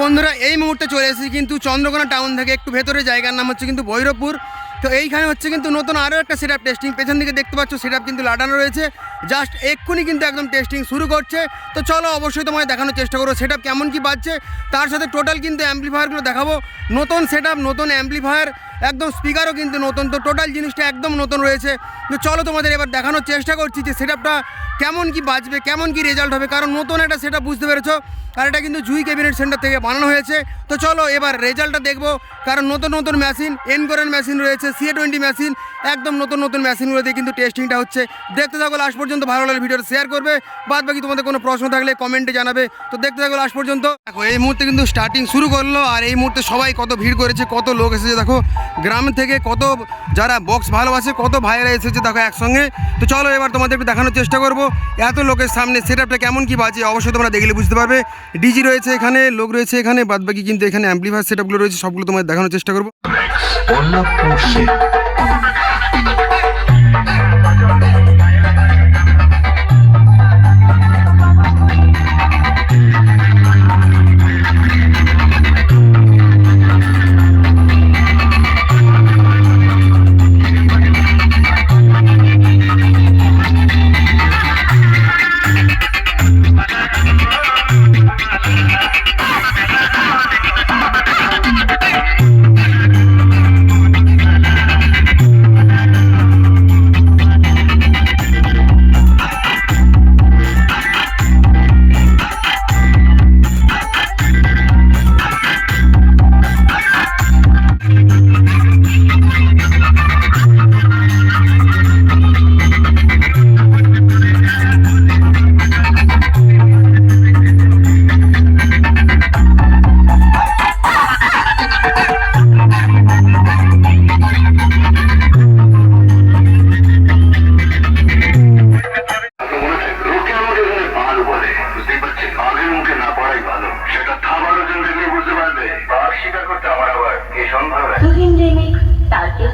বন্ধুরা, এই মুহূর্তে চলে এসেছি কিন্তু চন্দ্রকোনা টাউন থেকে একটু ভেতরে, জায়গার নাম হচ্ছে কিন্তু ভৈরবপুর। তো এইখানে হচ্ছে কিন্তু নতুন আরও একটা সেট টেস্টিং পেছন দিকে দেখতে পাচ্ছ সেট কিন্তু লাডানো রয়েছে। জাস্ট এক্ষুনি কিন্তু একদম টেস্টিং শুরু করছে। তো চলো অবশ্যই তোমায় দেখানোর চেষ্টা করো সেট কেমন কি বাজছে। তার সাথে টোটাল কিন্তু অ্যাম্পলিফায়ারগুলো দেখাবো। নতুন সেট নতুন অ্যাম্পলিফায়ার একদম স্পিকারও কিন্তু নতুন। তো টোটাল জিনিসটা একদম নতুন রয়েছে। তো চলো তোমাদের এবার দেখানোর চেষ্টা করছি যে সেট কেমন কি বাজবে, কেমন কি রেজাল্ট হবে। কারণ নতুন একটা সেট বুঝতে পেরেছ। আর এটা কিন্তু জুই ক্যাবিনেট সেন্টার থেকে বানানো হয়েছে। তো চলো এবার রেজাল্টটা দেখব। কারণ নতুন নতুন মেশিন এনকোরেন মেশিন রয়েছে সিএ টোয়েন্টি মেশিন একদম নতুন নতুন মেশিনগুলো দিয়ে কিন্তু টেস্টিংটা হচ্ছে। দেখতে থাকো লাস্ট পর্যন্ত, ভালো লাগলে ভিডিওটা শেয়ার করবে। বাদ বাকি তোমাদের কোনো প্রশ্ন থাকলে কমেন্টে জানাবে। তো দেখতে থাকো লাস্ট পর্যন্ত। দেখো, এই মুহূর্তে কিন্তু স্টার্টিং শুরু করল। আর এই মুহূর্তে সবাই কত ভিড় করেছে, কত লোক এসেছে, দেখো। গ্রাম থেকে কত যারা বক্স ভালোবাসে, কত ভাইরা এসেছে দেখো একসঙ্গে। তো চলো এবার তোমাদের একটু দেখানোর চেষ্টা করব। এত লোকের সামনে সেট আপটা কেমন কি বাজে, অবশ্যই তোমরা দেখলে বুঝতে পারবে। ডিজি রয়েছে এখানে, লোক রয়েছে এখানে বাদ বাকি কিন্তু এখানে অ্যাম্পলিফায়ার সেট আপগুলো রয়েছে, সবগুলো তোমাদের দেখানোর চেষ্টা করব।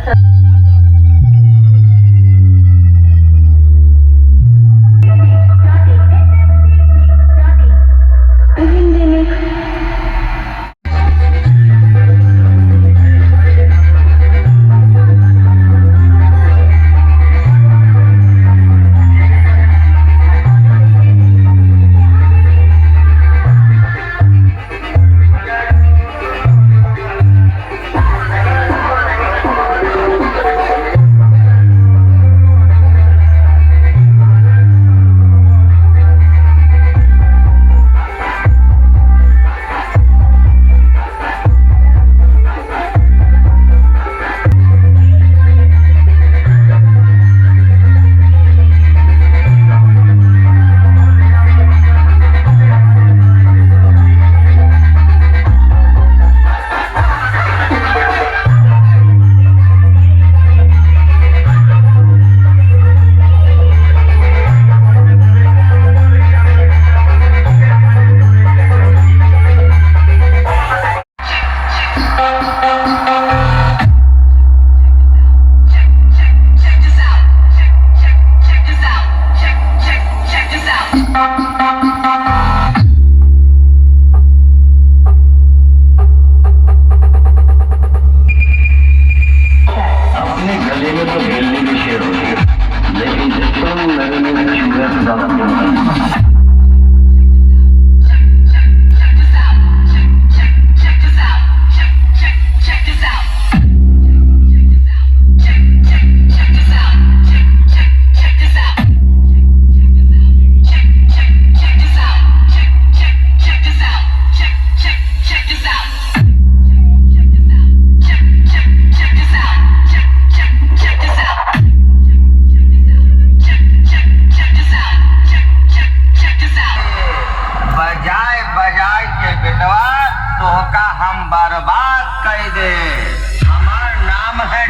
Okay.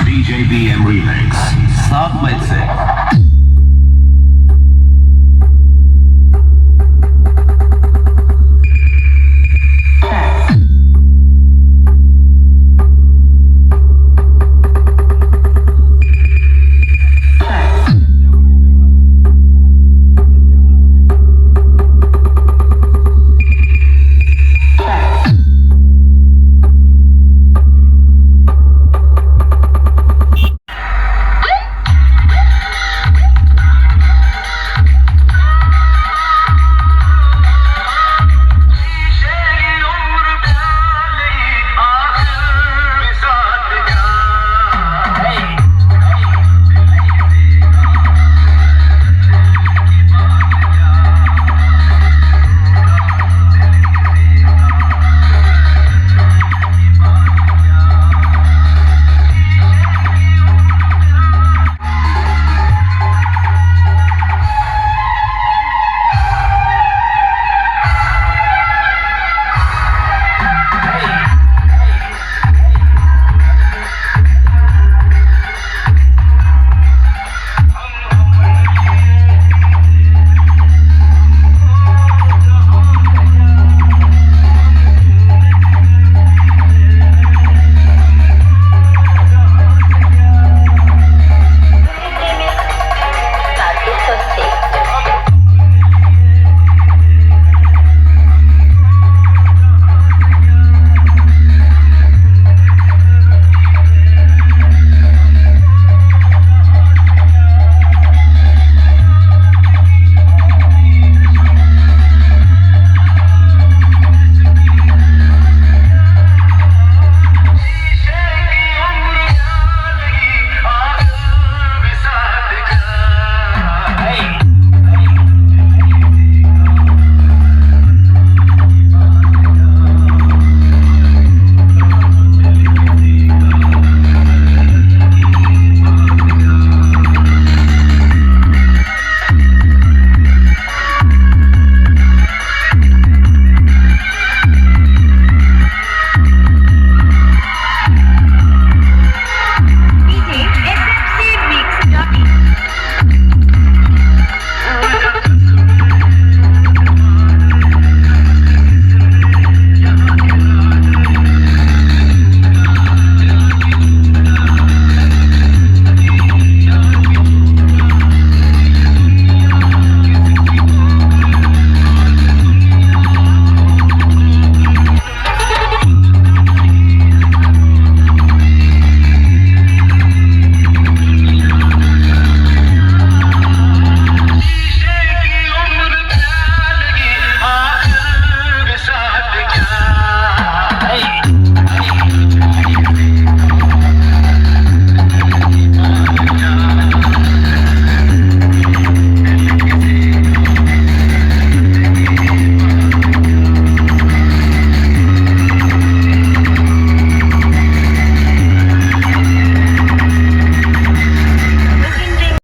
DJ BM Remix. Start with.